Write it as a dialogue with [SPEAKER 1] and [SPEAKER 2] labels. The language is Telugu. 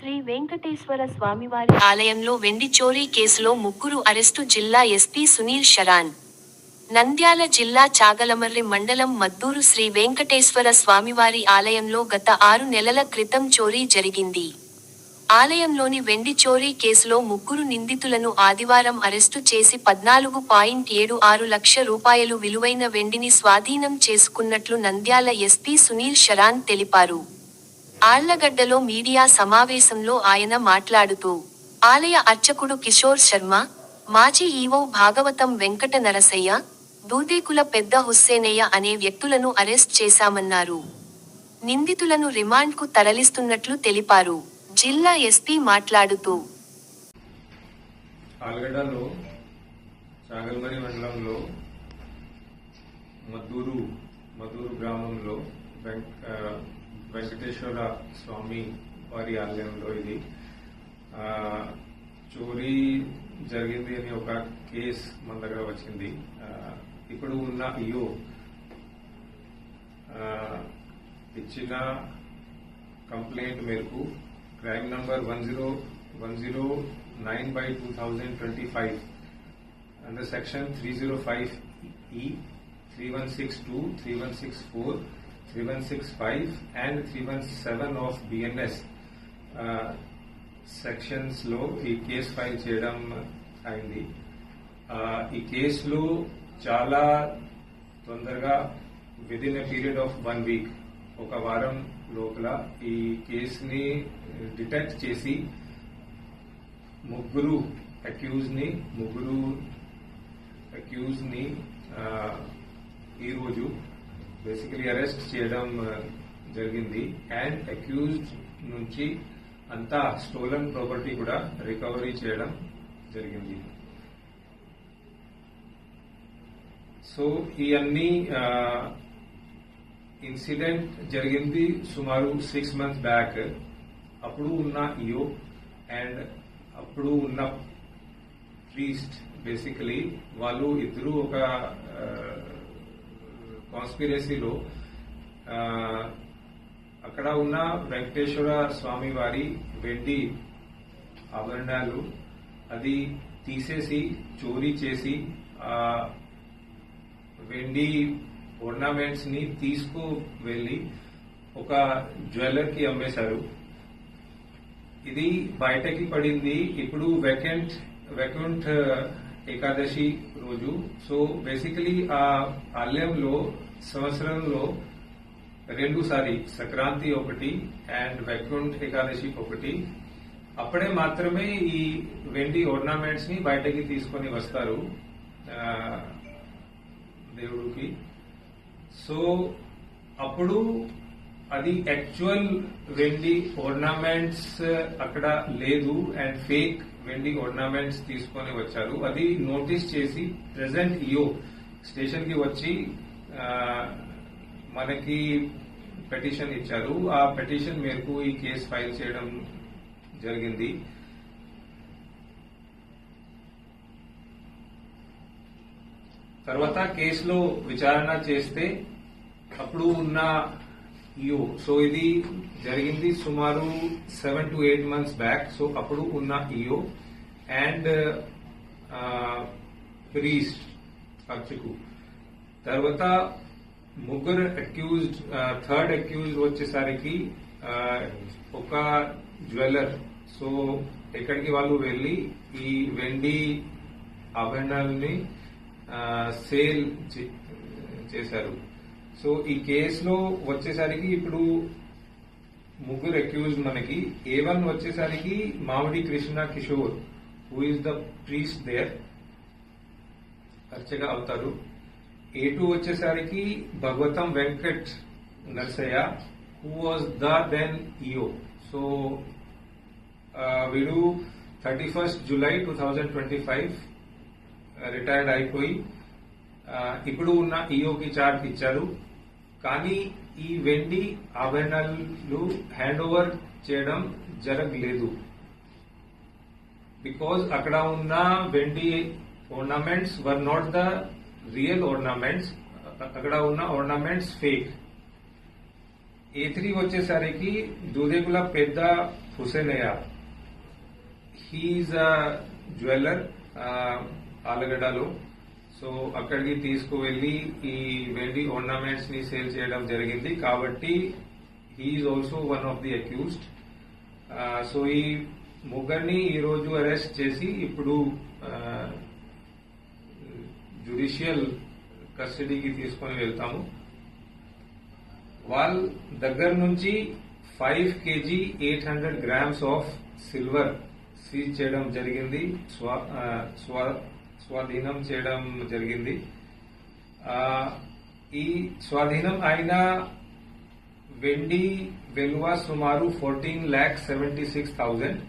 [SPEAKER 1] శ్రీ వెంకటేశ్వర స్వామివారి ఆలయంలో వెండి చోరీ కేసులో ముగ్గురు అరెస్టు జిల్లా ఎస్పీ సునీల్ షరాన్ నంద్యాల జిల్లా చాగలమర్రి మండలం మద్దూరు శ్రీ వెంకటేశ్వర స్వామివారి ఆలయంలో గత ఆరు నెలల క్రితం చోరీ జరిగింది. ఆలయంలోని వెండి చోరీ కేసులో ముగ్గురు నిందితులను ఆదివారం అరెస్టు చేసి పద్నాలుగు పాయింట్ ఏడు ఆరు లక్ష రూపాయలు విలువైన వెండిని స్వాధీనం చేసుకున్నట్లు నంద్యాల ఎస్పీ సునీల్ శరాన్ తెలిపారు. ఆళ్ళగడ్డలో మీడియా సమావేశంలో ఆయన మాట్లాడుతూ ఆలయ అర్చకుడు కిషోర్ శర్మ మాజీ ఈవో భాగవతం వెంకట నరసయ్య దూదేకుల పెద్ద హుస్సేనయ్య అనే వ్యక్తులను అరెస్ట్ చేశామన్నారు. నిందితులను రిమాండ్కు తరలిస్తున్నట్లు తెలిపారు. జిల్లా ఎస్పీ మాట్లాడుతూ
[SPEAKER 2] ఆలగడ్డలో చాగల్మరి మండలంలో మద్దూరు మద్దూరు గ్రామంలో వెంకటేశ్వర స్వామి వారి ఆలయంలో ఇది. చోరీ జరిగింది అని ఒక కేస్ మన దగ్గర వచ్చింది. ఇప్పుడు ఉన్న ఇయో ఇచ్చిన కంప్లైంట్ మేరకు crime number one zero one zero nine by two thousand twenty five under section three zero five E three one six two three one six four 3165 and 317 of BNS uh, సెక్షన్స్లో ఈ కేసు ఫైల్ చేయడం అయింది. ఈ కేసులో చాలా తొందరగా with in a period of one week ఒక వారం లోపల ఈ కేసుని డిటెక్ట్ చేసి ముగ్గురు అక్యూజ్ని ముగ్గురు అక్యూజ్ని ఈరోజు బేసికలీ uh, అరెస్ట్ చేయడం జరిగింది. అండ్ అక్యూజ్డ్ నుంచి అంతా స్టోలన్ ప్రాపర్టీ కూడా రికవరీ చేయడం జరిగింది. సో ఈ అన్ని ఇన్సిడెంట్ జరిగింది సుమారు సిక్స్ మంత్స్ బ్యాక్ అప్పుడు ఉన్న ఇయో అండ్ అప్పుడు ఉన్న ప్రీస్ట్ బేసికలీ వాళ్ళు ఇద్దరు ఒక uh, కాన్స్పిరసీలో అక్కడ ఉన్న వెంకటేశ్వర స్వామి వారి వెండి ఆభరణాలు అది తీసేసి చోరీ చేసి ఆ వెండి ornaments ని తీసుకు వెళ్ళి ఒక జ్యువెలర్కి అమ్మేశారు. ఇది బయటకి పడింది. ఇప్పుడు వెకెంట్ వెకెంట్ ఏకాదశి రోజు. సో బేసికలీ ఆ ఆలయంలో సంవత్సరంలో రెండు సారి సంక్రాంతి ఒకటి అండ్ వైకుంఠ ఏకాదశి ఒకటి. అప్పుడే మాత్రమే ఈ వెండి ornaments ని బయటకి తీసుకొని వస్తారు దేవుడికి. సో అప్పుడు అది యాక్చువల్ వెండి ornaments uh, అక్కడ లేదు అండ్ ఫేక్ వెండి ornaments తీసుకొని వచ్చారు. అది నోటీస్ చేసి ప్రెసెంట్ ఇయో స్టేషన్కి వచ్చి మనకి పెటిషన్ ఇచ్చారు. ఆ పెటిషన్ మేరకు ఈ కేసు ఫైల్ చేయడం జరిగింది. తర్వాత కేసులో విచారణ చేస్తే అప్పుడు ఉన్న యూ. సో ఇది జరిగింది సుమారు seven to eight months back so అప్పుడు ఉన్న ఇయో అండ్ ప్రీస్ట్ అర్చకు తర్వాత ముగ్గురు అక్యూజ్డ్ థర్డ్ అక్యూజ్డ్ వచ్చేసరికి ఒక జ్యువెలర్. సో ఎక్కడికి వాళ్ళు వెళ్ళి ఈ వెండి ఆభరణాలని సేల్ చేశారు. సో ఈ కేసులో వచ్చేసరికి ఇప్పుడు ముగ్గురు అక్యూజ్ మనకి. ఏ వన్ వచ్చేసరికి Mamidi Krishna Kishore who is the priest there అర్చగా అవుతారు. ఏ టూ వచ్చేసరికి Bhagavatam Venkat Narsaiah who was the then EO so వీడు thirty first July two thousand twenty five retired అయిపోయి ఇప్పుడు ఉన్న ఈఓకి చార్జ్ ఇచ్చారు. కానీ ఈ వెండి ఆభరణాలు హ్యాండ్ ఓవర్ చేయడం జరగలేదు. బికాజ్ అక్కడ ఉన్న వెండి ornaments were not the real ornaments. అక్కడ ఉన్న ornaments ఫేక్ ఏ త్రీ వచ్చేసరికి Dudekula Pedda Hussenayya. He is a jeweller ఆలగడ్డలో. So అక్కడికి తీసుకువెళ్ళి ఈ వెండి ornaments ని సేల్ చేయడం జరిగింది. కాబట్టి he is also one of the accused so ఈ ముగ్గురిని ఈరోజు అరెస్ట్ చేసి ఇప్పుడు జ్యుడిషియల్ కస్టడీకి తీసుకొని వెళ్తాము. వాళ్ళ దగ్గర నుంచి five KG eight hundred grams of silver seize చేయడం జరిగింది. స్వా- స్వా- స్వాధీనం చేయడం జరిగింది. ఈ స్వాధీనం అయిన వెండి విలువ సుమారు fourteen lakh seventy six thousand